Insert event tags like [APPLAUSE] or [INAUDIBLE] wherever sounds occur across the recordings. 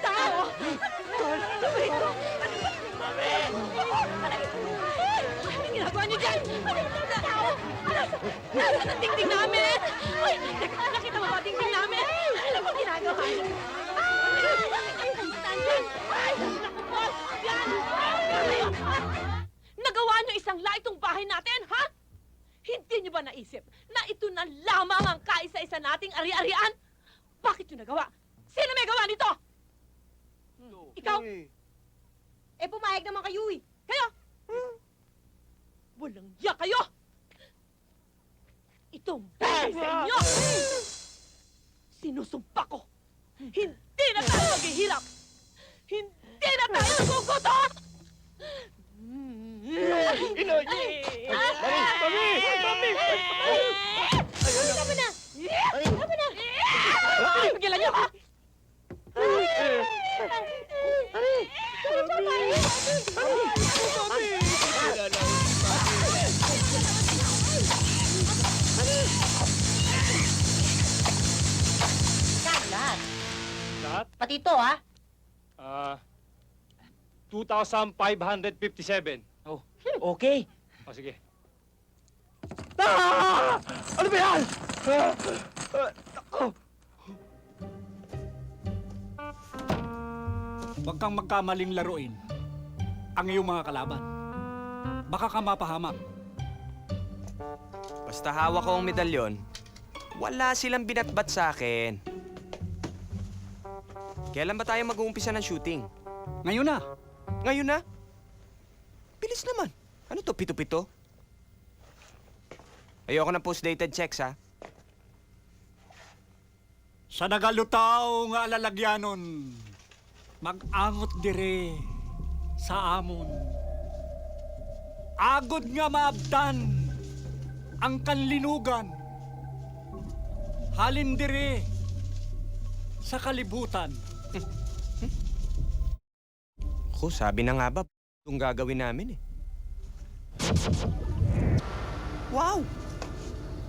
Tao! Anong ginagawa niyo dyan? Tao! Nasaan ang tingting namin? Teka, nakita mo ba ang tingting namin? Ano ba ginagawa niyo? Nagawa niyo isang la itong bahay natin? Hindi niyo ba naisip na ito na lamang ang kaisa-isa nating ari-arian? Bakit niyo nagawa? Sino may gawa nito? Ikaw? Eh, pumayag naman kayo eh. Kayo? Walang ya kayo! Itong bagay sa inyo! Sinusumpa ko! Hindi na tayo maghihirap! Hindi na tayo nagugutom! Inoy! Mami! Mami! Mami! Tama na! Tama na! Pigilan niyo ako! Lahat. Lahat? Pati ito, ha? Ah... 2,557. Oh, Okay. oh sige. Ah! Ano ba yan? Ah! Ah! Huwag kang magkamaling laruin ang iyong mga kalaban. Baka ka mapahamak. Basta hawak ko ang medalyon, wala silang binatbat sa akin. Kailan ba tayo mag-uumpisa ng shooting? Ngayon na, Ngayon na? Bilis naman. Ano to, pito-pito? Ayoko ng post-dated checks, ha? sa nagalutaw nga alalagyanon, mag-angot dire sa amon. Agod nga maabdan ang kanlinugan. Halin dire sa kalibutan. [LAUGHS] Ako, sabi na nga ba, itong gagawin namin, eh. Wow!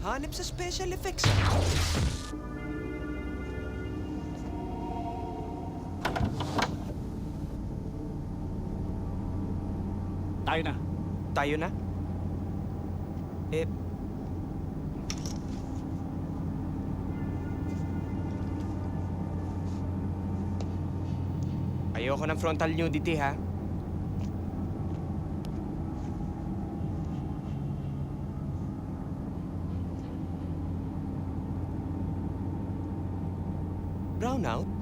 Hanip sa special effects. Tayo na. Tayo na? Eh, Ayoko ng frontal nudity, ha? Brownout?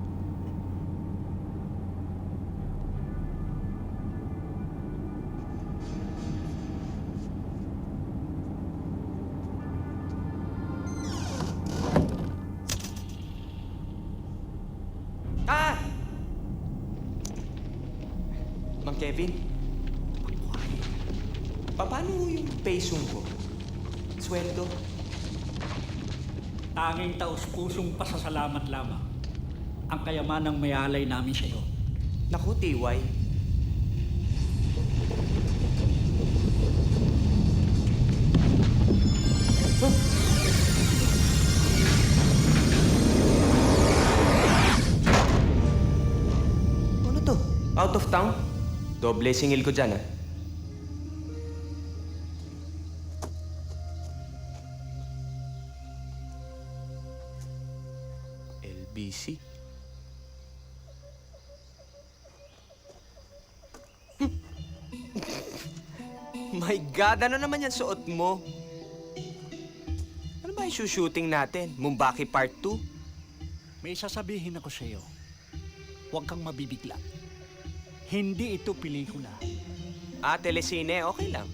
Kevin, paano yung pesong ko? Sweldo? Tanging taus-pusong pasasalamat lamang ang kayamanang mayalay namin sa iyo. Naku, TY. Ano to? Out of town? Doble singil ko dyan, ah. LBC? [LAUGHS] My God, ano naman yan suot mo? Ano ba yung shooting natin? Mumbaki Part 2? May sasabihin ako sa iyo. Huwag kang mabibigla. Hindi ito pelikula. Ah, telesine, okay lang.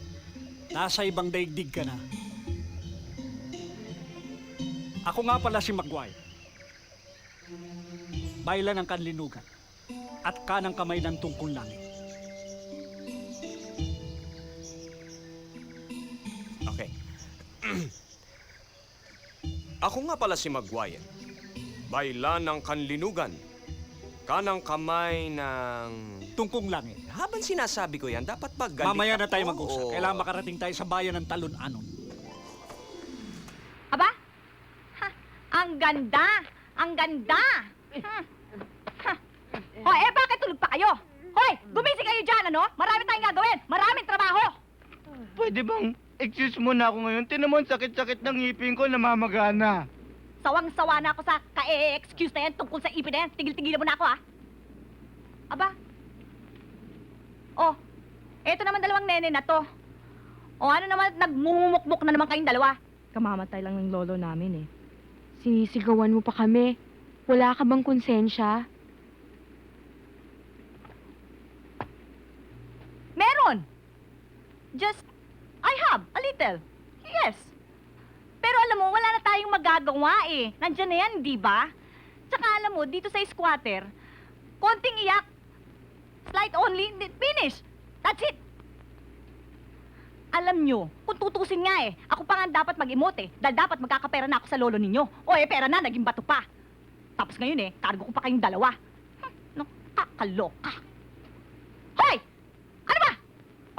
Nasa ibang daigdig ka na. Ako nga pala si Magway. Baylan ng kanlinugan at kanang kamay ng tungkol langit. Okay. [CLEARS THROAT] Ako nga pala si Maguire. Baylan ng kanlinugan. Kanang kamay ng... Tungkong langit. Habang sinasabi ko yan, dapat ba galit Mamaya na tayo mag-usap. o- Kailangan makarating tayo sa bayan ng Talon-Anon. Aba? Ha, ang ganda! Ang ganda! Hoy, eh bakit tulog pa kayo? Hoy, gumising kayo dyan, ano? Marami tayong gagawin. Maraming trabaho. Pwede bang excuse mo na ako ngayon? Tinan mo ang sakit-sakit ng ngipin ko, namamagana. Sawang-sawa na ako sa ka-excuse na yan tungkol sa ipin na yan. Tigil-tigilan mo na ako, ha? Aba? Oh, eto naman dalawang nene na to. O ano naman, nagmumukmuk na naman kayong dalawa. Kamamatay lang ng lolo namin eh. Sinisigawan mo pa kami. Wala ka bang konsensya? Meron! Just, I have, a little. Yes. Pero alam mo, wala na magagawa eh. Nandiyan na yan, di ba? Tsaka alam mo, dito sa squatter, konting iyak, slight only, finish. That's it. Alam nyo, kung tutusin nga eh, ako pa nga dapat mag-emote eh, dahil dapat magkakapera na ako sa lolo ninyo. O eh, pera na, naging bato pa. Tapos ngayon eh, cargo ko pa kayong dalawa. Hmm, no, kakaloka. Hoy! Ano ba?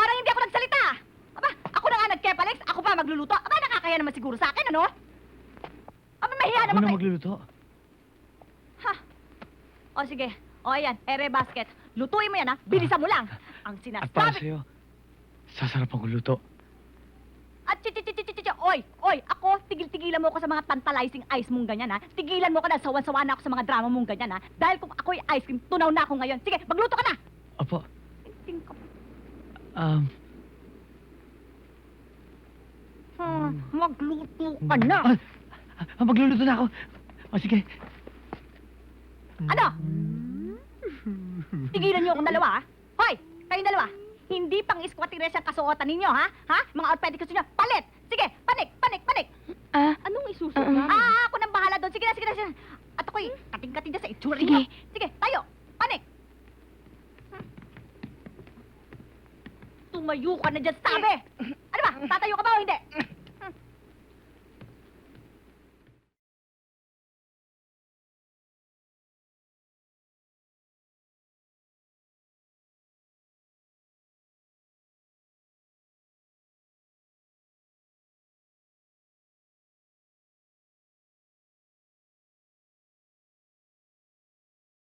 Parang hindi ako nagsalita. ah. Aba, ako na nga nagkepalex, ako pa magluluto. Aba, nakakaya naman siguro sa akin, ano? Aba, mahiya Ako naman na kayo. magluluto. Ha? O sige, o ayan, ere basket. Lutuin mo yan, ha? Bilisan mo lang. Ang At para sinasabi... sa'yo, sasarap ang luto. At chi chi chi chi chi chi- Oy, oy, ako, tigil-tigilan mo ako sa mga tantalizing ice mong ganyan, ha? Tigilan mo ko na, sawan-sawa na ako sa mga drama mong ganyan, ha? Dahil kung ako'y ice cream, tunaw na ako ngayon. Sige, magluto ka na! Opo, Ting ka. um, Hmm, magluto ka na! ah, ah, magluluto na ako. O sige. Ano? Tigilan niyo akong dalawa, ha? Hoy! Kayong dalawa! Hindi pang iskwatires ang kasuotan ninyo, ha? Ha? Mga outfit niyo, palit! Sige, panik, panik, panik! Ah, Anong isusunod Ah, ah. Ah, ako nang bahala doon. Sige na, sige na, sige na. At ako'y kating-kating na sa itsura Sige. ninyo. Sige, tayo! Panik! Tumayo ka na dyan, sabi! Ano ba? Tatayo ka ba o hindi?